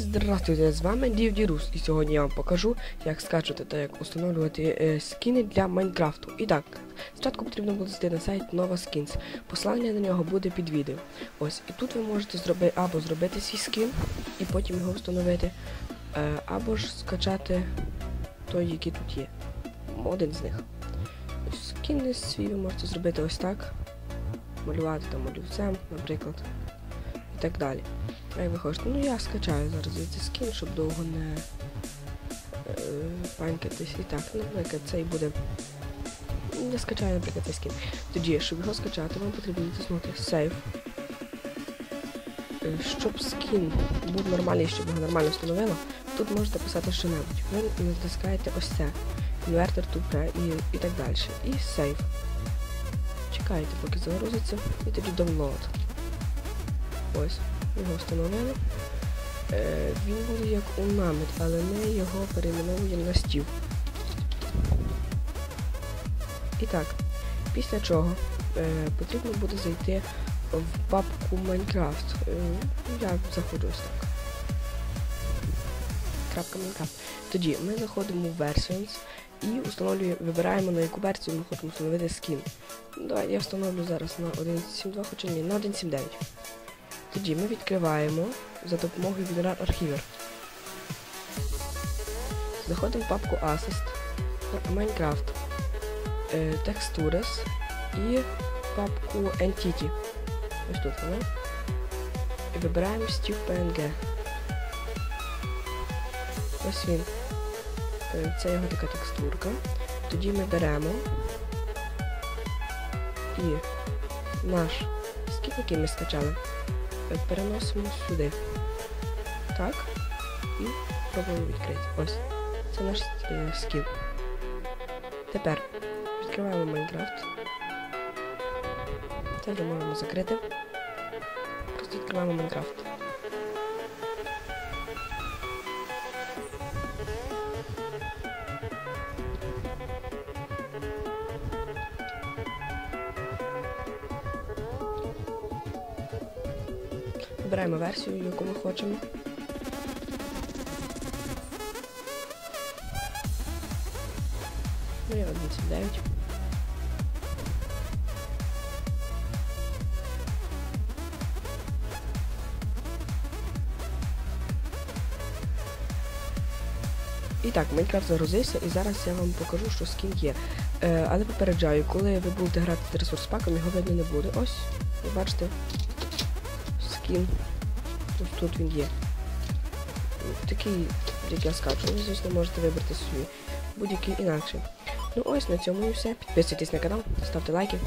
Здравствуйте, з вами Дівдірус, і сьогодні я вам покажу, як скачувати та як встановлювати е, скіни для Майнкрафту. І так, спочатку потрібно буде зайти на сайт Nova Skins. Посилання на нього буде під відео. Ось, і тут ви можете зробити або зробити свій скін і потім його встановити, е, або ж скачати той, який тут є. Один з них. Скін свій ви можете зробити ось так. Малювати там олівцем, наприклад. І так далі. А як ви хочете? Ну я скачаю зараз звідси скін, щоб довго не е, панькатись і так. Ну, наприклад, цей буде. Я скачаю, наприклад, цей скін. Тоді, щоб його скачати, вам потрібно натиснути Save. Е, Щоб скін був нормальний, щоб його нормально встановило, тут можете писати що-небудь. Ви натискаєте ось це. Інвертор тупе і, і так далі. І Save. Чекаєте, поки загрузиться, і тоді download. Ось його встановили. Е, він буде як у намет, але ми його перейменовуємо на стів. І так, після чого е, потрібно буде зайти в папку Minecraft. Е, я заходжу ось так. Крапка Minecraft. Тоді ми заходимо в Versions і встановлюємо, вибираємо на яку версію ми хочемо встановити скін. Давай я встановлю зараз на 1.7.2, хоча ні, на 1.7.9. Тоді ми відкриваємо за допомогою Winrar Archiver. В папку Assist, Minecraft, е, Textures і папку Entity. Ось тут вона. І вибираємо Steve PNG. Ось він. Е, Це його така текстурка. Тоді ми беремо і наш скін, який ми скачали переносимо сюди. Так. І пробуємо відкрити. Ось. Це наш е, скін. Тепер відкриваємо Майнкрафт. Це вже можемо закрити. Просто відкриваємо Майнкрафт. Вибираємо версію, яку ми хочемо. Ну і 1.9. І так, Майнкрафт загрузився, і зараз я вам покажу, що скін є. Е, але попереджаю, коли ви будете грати з ресурс паком, його видно не буде. Ось, ви бачите, скін. Ось тут він є. Такий, як я скачу, ви, звісно, можете вибрати собі будь-який інакший. Ну ось на цьому і все. Підписуйтесь на канал, ставте лайки.